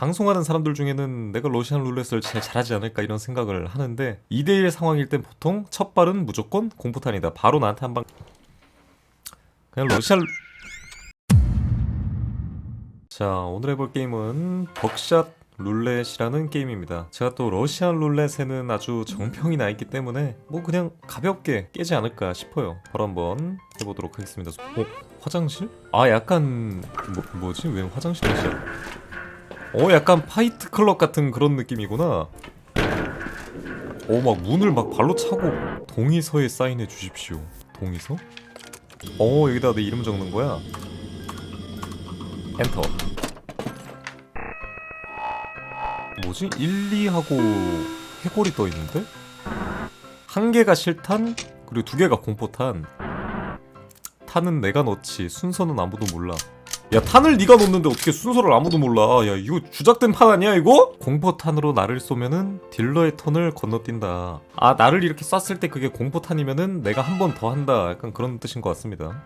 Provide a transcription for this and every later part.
방송하는 사람들 중에는 내가 러시안 룰렛을 제일 잘하지 않을까 이런 생각을 하는데 2대1 상황일 땐 보통 첫 발은 무조건 공포탄이다. 바로 나한테 한 방. 그냥 러시안 자 오늘 해볼 게임은 벅샷 룰렛이라는 게임입니다. 제가 또 러시안 룰렛에는 아주 정평이 나 있기 때문에 뭐 그냥 가볍게 깨지 않을까 싶어요. 바로 한번 해보도록 하겠습니다. 어 화장실? 아 약간 뭐, 뭐지 왜 화장실이 시작? 어 약간 파이트 클럽 같은 그런 느낌이구나. 어막 문을 막 발로 차고 동의서에 사인해 주십시오. 동의서? 어 여기다 내 이름 적는 거야. 엔터. 뭐지? 1, 2하고 해골이 떠 있는데? 한 개가 실탄 그리고 두 개가 공포탄. 탄은 내가 넣지 순서는 아무도 몰라. 야 탄을 네가 넣는데 어떻게 순서를 아무도 몰라? 야 이거 주작된 판 아니야 이거? 공포탄으로 나를 쏘면은 딜러의 턴을 건너뛴다. 아 나를 이렇게 쐈을 때 그게 공포탄이면은 내가 한 번 더 한다. 약간 그런 뜻인 것 같습니다.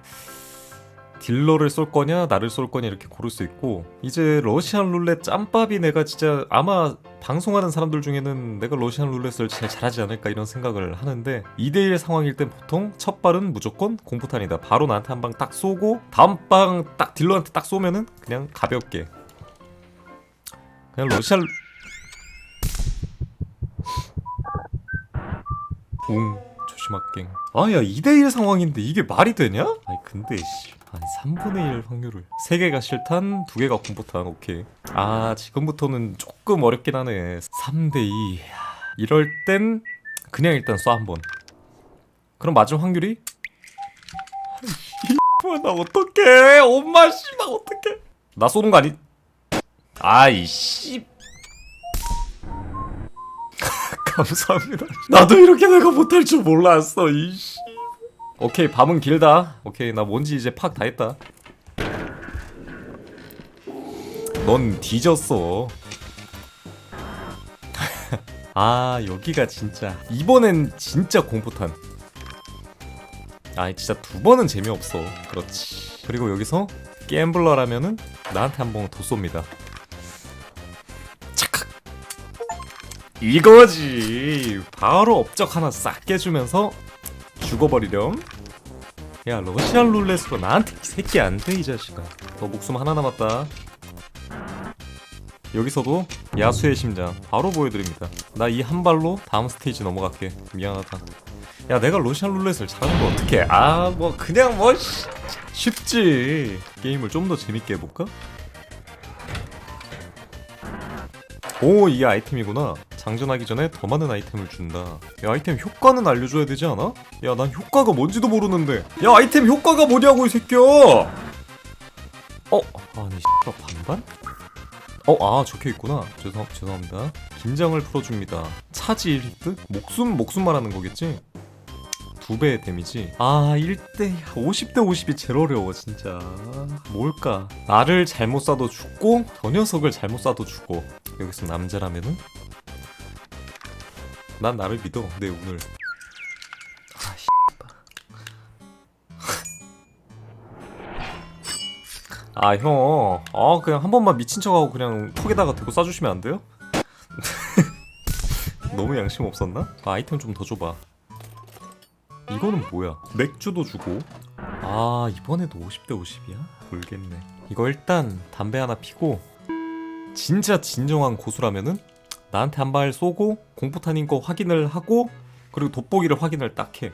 딜러를 쏠 거냐 나를 쏠 거냐 이렇게 고를 수 있고 이제 러시안 룰렛 짬밥이 내가 진짜 아마 방송하는 사람들 중에는 내가 러시안 룰렛을 제일 잘하지 않을까 이런 생각을 하는데 2대1 상황일 땐 보통 첫 발은 무조건 공포탄이다. 바로 나한테 한 방 딱 쏘고 다음 방 딱 딜러한테 딱 쏘면은 그냥 가볍게. 그냥 러시안 웅 조심할게. 아야 2대1 상황인데 이게 말이 되냐? 아니 근데 씨 아니 3분의 1 확률을. 3개가 실탄 2개가 공포탄 오케이. 아 지금부터는 조금 어렵긴 하네. 3대2 이럴 땐 그냥 일단 쏴 한번. 그럼 맞을 확률이? 이나 어떡해. 엄마 씨나 어떡해. 나 쏘는 거 아니? 아이 씨. 감사합니다. 나도 이렇게 내가 못할 줄 몰랐어. 이씨. 오케이 밤은 길다. 오케이 나 뭔지 이제 팍 다 했다. 넌 뒤졌어. 아 여기가 진짜 이번엔 진짜 공포탄. 아 진짜 두 번은 재미없어. 그렇지. 그리고 여기서 갬블러라면은 나한테 한번 더 쏩니다. 착각. 이거지 바로 업적 하나 싹 깨주면서 죽어버리렴. 야 러시안 룰렛으로 나한테 이 새끼 안 돼 이 자식아. 너 목숨 하나 남았다. 여기서도 야수의 심장 바로 보여드립니다. 나 이 한 발로 다음 스테이지 넘어갈게. 미안하다. 야 내가 러시안 룰렛을 잘하는 거 어떡해? 아뭐 그냥 뭐 쉬- 쉽지. 게임을 좀 더 재밌게 해볼까? 오 이게 아이템이구나 장전하기 전에 더 많은 아이템을 준다. 야 아이템 효과는 알려줘야 되지 않아? 야 난 효과가 뭔지도 모르는데. 야 아이템 효과가 뭐냐고 이 새끼야! 어? 아니 씨발 반반? 어 아 적혀 있구나. 죄송, 죄송합니다. 긴장을 풀어줍니다. 차지 1히트? 목숨 목숨 말하는 거겠지? 두 배의 데미지. 아 1대 50대 50이 제일 어려워 진짜. 뭘까? 나를 잘못 쏴도 죽고 저 녀석을 잘못 쏴도 죽고. 여기서 남자라면은 난 나를 믿어 내 운을 아 씨. 아 형, 아 그냥 한 번만 미친 척하고 그냥 턱에다가 대고 쏴주시면 안 돼요? 너무 양심 없었나? 아, 아이템 좀 더 줘봐. 이거는 뭐야? 맥주도 주고. 아 이번에도 50대 50이야? 모르겠네. 이거 일단 담배 하나 피고 진짜 진정한 고수라면은 나한테 한 발 쏘고 공포탄인 거 확인을 하고 그리고 돋보기를 확인을 딱 해.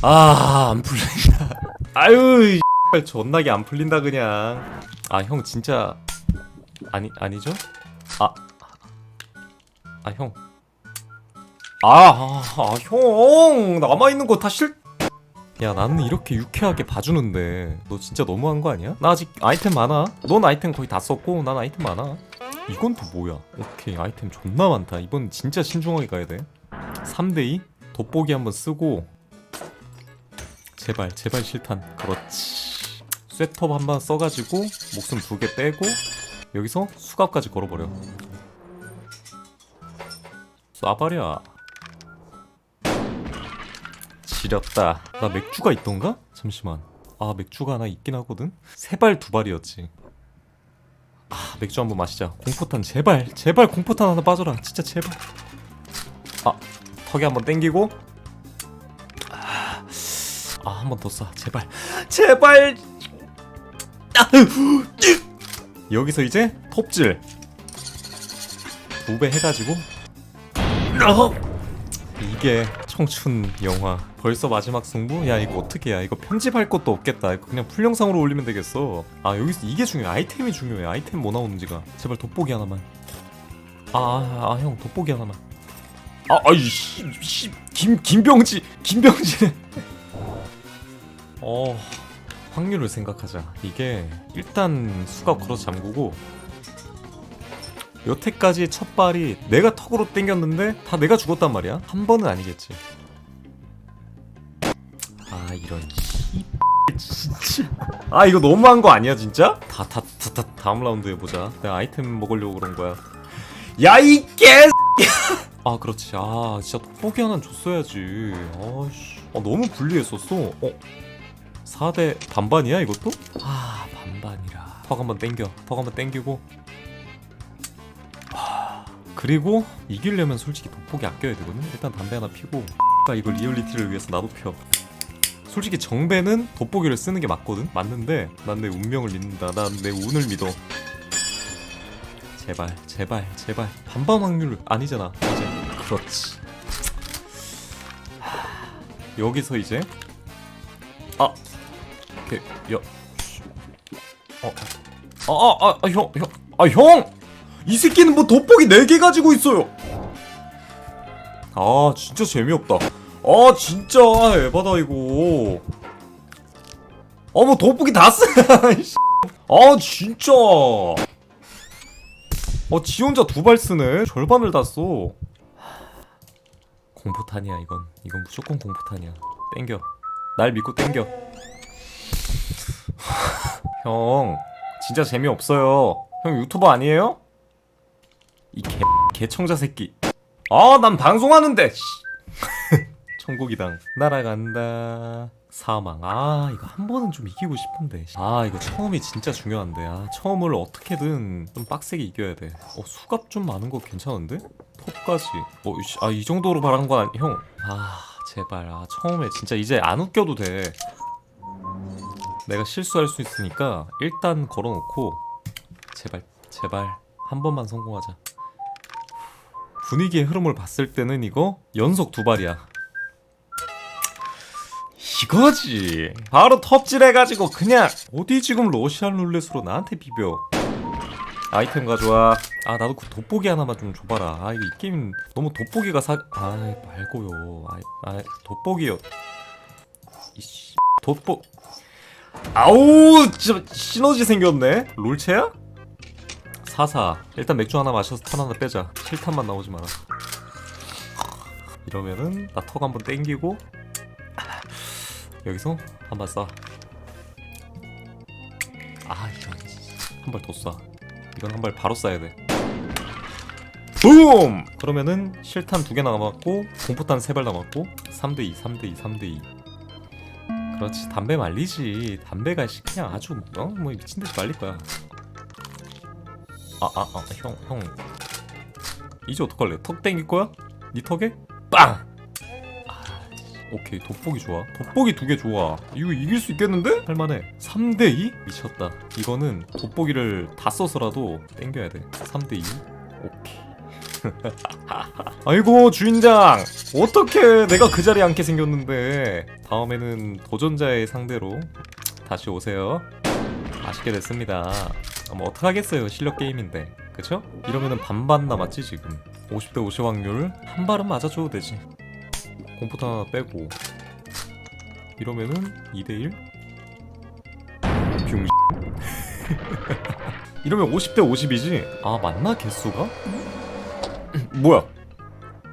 아, 안 풀린다. 아유, 이 존나게 안 풀린다 그냥. 아, 형 진짜 아니 아니죠? 아, 아 형. 아, 아, 아, 형 남아 있는 거 다 싫. 야, 나는 이렇게 유쾌하게 봐주는데 너 진짜 너무한 거 아니야? 나 아직 아이템 많아. 넌 아이템 거의 다 썼고 난 아이템 많아. 이건 또 뭐야? 오케이, 아이템 존나 많다. 이번 진짜 신중하게 가야 돼. 3대2 돋보기 한번 쓰고 제발 제발 실탄 그렇지 쇠톱 한번 써가지고 목숨 두 개 빼고 여기서 수갑까지 걸어버려 쏴버려 지렸다. 나 맥주가 있던가? 잠시만. 아 맥주가 하나 있긴 하거든? 세 발 두 발이었지. 아 맥주 한번 마시자. 공포탄 제발. 제발 공포탄 하나 빠져라. 진짜 제발. 아 턱에 한번 땡기고. 아 한 번 더 쏴. 제발. 제발! 아, 여기서 이제 톱질. 두 배 해가지고. 어! 이게 청춘 영화. 벌써 마지막 승부? 야 이거 어떻게 야 이거 편집할 것도 없겠다. 이거 그냥 풀 영상으로 올리면 되겠어. 아 여기서 이게 중요해. 아이템이 중요해. 아이템 뭐 나오는지가. 제발 돋보기 하나만. 아아형 돋보기 하나만. 아 아이 씨김 김병지 김병지네. 어 확률을 생각하자. 이게 일단 수가 걸어 잠그고 여태까지 첫 발이 내가 턱으로 땡겼는데 다 내가 죽었단 말이야? 한 번은 아니겠지. 아 이런 씨. 진짜. 아 이거 너무한 거 아니야 진짜? 다다 다 다음 라운드 해보자. 내가 아이템 먹으려고 그런 거야. 야 이 개! 아 그렇지. 아 진짜 돋보기 하나 줬어야지. 아씨. 아, 너무 불리했었어. 어? 4대 반반이야 이것도? 아 반반이라. 턱 한번 땡겨. 턱 한번 땡기고. 하, 그리고 이기려면 솔직히 돋보기 아껴야 되거든? 일단 담배 하나 피고 아 이거 리얼리티를 위해서 나도 펴. 솔직히 정배는 돋보기를 쓰는 게 맞거든? 맞는데 난 내 운명을 믿는다. 난 내 운을 믿어. 제발 제발 제발. 반반 확률 아니잖아 이제. 그렇지. 하, 여기서 이제 아 오케이 야 어, 아, 아, 아, 형, 형, 아, 형! 이 새끼는 뭐 돋보기 4개 가지고 있어요! 아, 진짜 재미없다. 아, 진짜, 에바다, 이거. 아, 뭐 돋보기 다 쓰, 씨. 아, 진짜. 어, 지 혼자 두 발 쓰네? 절반을 다 써. 공포탄이야, 이건. 이건 무조건 공포탄이야. 땡겨. 날 믿고 땡겨. 형 진짜 재미없어요 형 유튜버 아니에요? 이 개, 개청자 새끼. 아 난 방송하는데 씨. 천국이당. 날아간다. 사망. 아 이거 한 번은 좀 이기고 싶은데 아 이거 처음이 진짜 중요한데 아 처음을 어떻게든 좀 빡세게 이겨야 돼어 수갑 좀 많은 거 괜찮은데? 톱까지. 어아이 정도로 바란 건 아니 형아 제발. 아 처음에 진짜 이제 안 웃겨도 돼. 내가 실수할 수 있으니까 일단 걸어놓고 제발 제발 한 번만 성공하자 분위기의 흐름을 봤을 때는 이거 연속 두 발이야. 이거지. 바로 텁질해가지고 그냥 어디 지금 러시안 룰렛으로 나한테 비벼. 아이템 가져와. 아 나도 그 돋보기 하나만 좀 줘봐라. 아 이거 이 게임 너무 돋보기가 사.. 아 말고요. 아, 아 돋보기요. 이씨. 돋보. 아우 진짜 시너지 생겼네. 롤체야? 사사 일단 맥주 하나 마셔서 탄 하나 빼자 7탄만 나오지 마라 이러면은 나 턱 한번 땡기고 여기서 한 발 쏴. 아 이런 한 발 더 쏴. 이건 한 발 바로 쏴야 돼. 붐! 그러면은 실탄 두 개 남았고 공포탄 세 발 남았고 3대 2, 3대 2, 3대 2. 그렇지 담배 말리지. 담배가 씨 그냥 아주 어? 뭐 미친 듯이 말릴 거야. 아아아 형 형. 이제 어떡할래? 턱 땡길 거야? 니 턱에? 빵! 오케이 돋보기 좋아 돋보기 두 개 좋아 이거 이길 수 있겠는데? 할만해 3대2? 미쳤다 이거는 돋보기를 다 써서라도 땡겨야 돼 3대2 오케이 아이고 주인장 어떻게 내가 그 자리에 앉게 생겼는데 다음에는 도전자의 상대로 다시 오세요 아쉽게 됐습니다 아, 뭐 어떡하겠어요 실력 게임인데 그쵸? 이러면은 반반 남았지 지금 50대 50 확률 한 발은 맞아줘도 되지 공포탄 하나 빼고 이러면은 2대1 병 이러면 50대 50이지? 아 맞나 개수가? 뭐야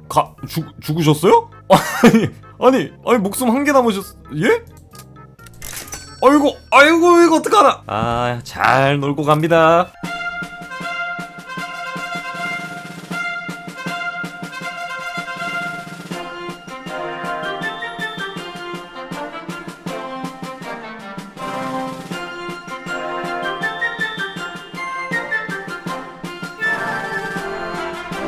가 죽, 죽으셨어요? 아니 아니 아니 목숨 한 개 남으셨 예? 아이고 아이고 이거 어떡하나. 아 잘 놀고 갑니다